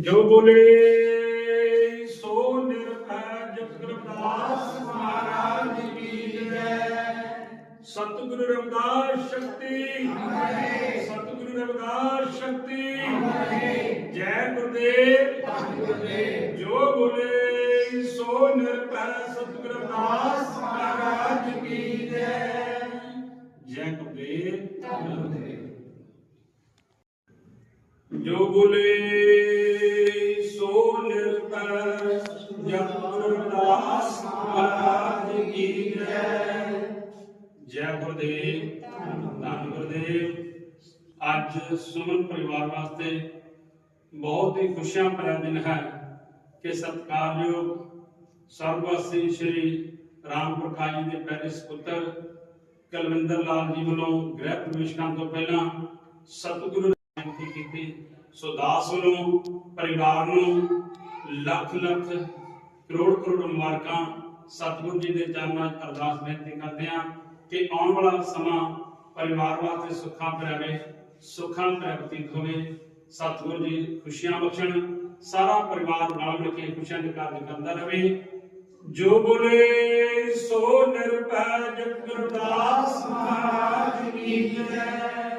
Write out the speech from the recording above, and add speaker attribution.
Speaker 1: ਜੋ ਬੋਲੇ, ਸੋ ਨਿਰਭੈ ਜਗਤਰਦਾਸ ਮਹਾਰਾਜ ਕੀ ਜੈ। ਸਤਿਗੁਰੂ ਰਮਦਾਸ ਸ਼ਕਤੀ, ਸਤਿਗੁਰੂ ਰਮਦਾਸ ਸ਼ਕਤੀ। ਜੈ ਗੁਰਦੇਵ, ਜੋ ਬੋਲੇ, ਸੋ ਨਿਰਭੈ, ਸਤਿਗੁਰੂ ਰਵਿਦਾਸ ਮਹਾਰਾਜ ਕੀ ਜੈ। ਜੈ ਗੁਰਦੇਵ। ਜੋ ਬੋਲੇ ਜਪ ਮਹਾਰਾਜ ਕੀ ਜੈ ਜੈ ਗੁਰਦੇਵ, ਧੰਨ ਗੁਰਦੇਵ। ਅੱਜ ਸੁਮਨ ਪਰਿਵਾਰ ਵਾਸਤੇ ਬਹੁਤ ਹੀ ਖੁਸ਼ੀਆਂ ਭਰਿਆ ਦਿਨ ਹੈ ਕਿ ਸਤਿਕਾਰਯੋਗ ਸਰਬਵਾਸੀ ਸ਼੍ਰੀ ਰਾਮ ਪ੍ਰਕਾਸ਼ ਜੀ ਦੇ ਪਹਿਲੇ ਸੁਪੁੱਤਰ ਕਲਵਿੰਦਰ ਲਾਲ ਜੀ ਵੱਲੋਂ ਗ੍ਰਹਿ ਪ੍ਰਵੇਸ਼ ਤੋਂ ਪਹਿਲਾਂ ਸਤਿਗੁਰੂ ਨੇ ਬੇਨਤੀ ਕੀਤੀ। ਸੋ ਦਾਸ ਵੱਲੋਂ, ਪਰਿਵਾਰ ਨੂੰ ਲੱਖ ਲੱਖ ਕਰੋੜ ਕਰੋੜ ਮੁਬਾਰਕਾਂ ਸਤਿਗੁਰੂ ਜੀ ਦੇ ਚਰਨਾਂ 'ਚ ਅਰਦਾਸ ਬੇਨਤੀ ਕਰਦੇ ਹਾਂ ਕਿ ਆਉਣ ਵਾਲਾ ਸਮਾਂ ਪਰਿਵਾਰ ਵਾਸਤੇ ਸੁੱਖਾਂ ਭਰਿਆਵੇ, ਸੁੱਖਾਂ ਪ੍ਰਾਪਤੀਤ ਹੋਵੇ। ਸਤਿਗੁਰੂ ਜੀ ਖੁਸ਼ੀਆਂ ਬਖਸ਼ਣ, ਸਾਰਾ ਪਰਿਵਾਰ ਨਾਲ ਮਿਲ ਕੇ ਖੁਸ਼ੀਆਂ ਦੇ ਕਾਰਜ ਕਰਦਾ ਰਹੇ। ਜੋ ਬੋਲੇ, ਸੋ ਨਿਰਭੈ ਜਗ ਗੁਰਦਾਸ ਮਹਾਰਾਜ ਕੀ ਜੈ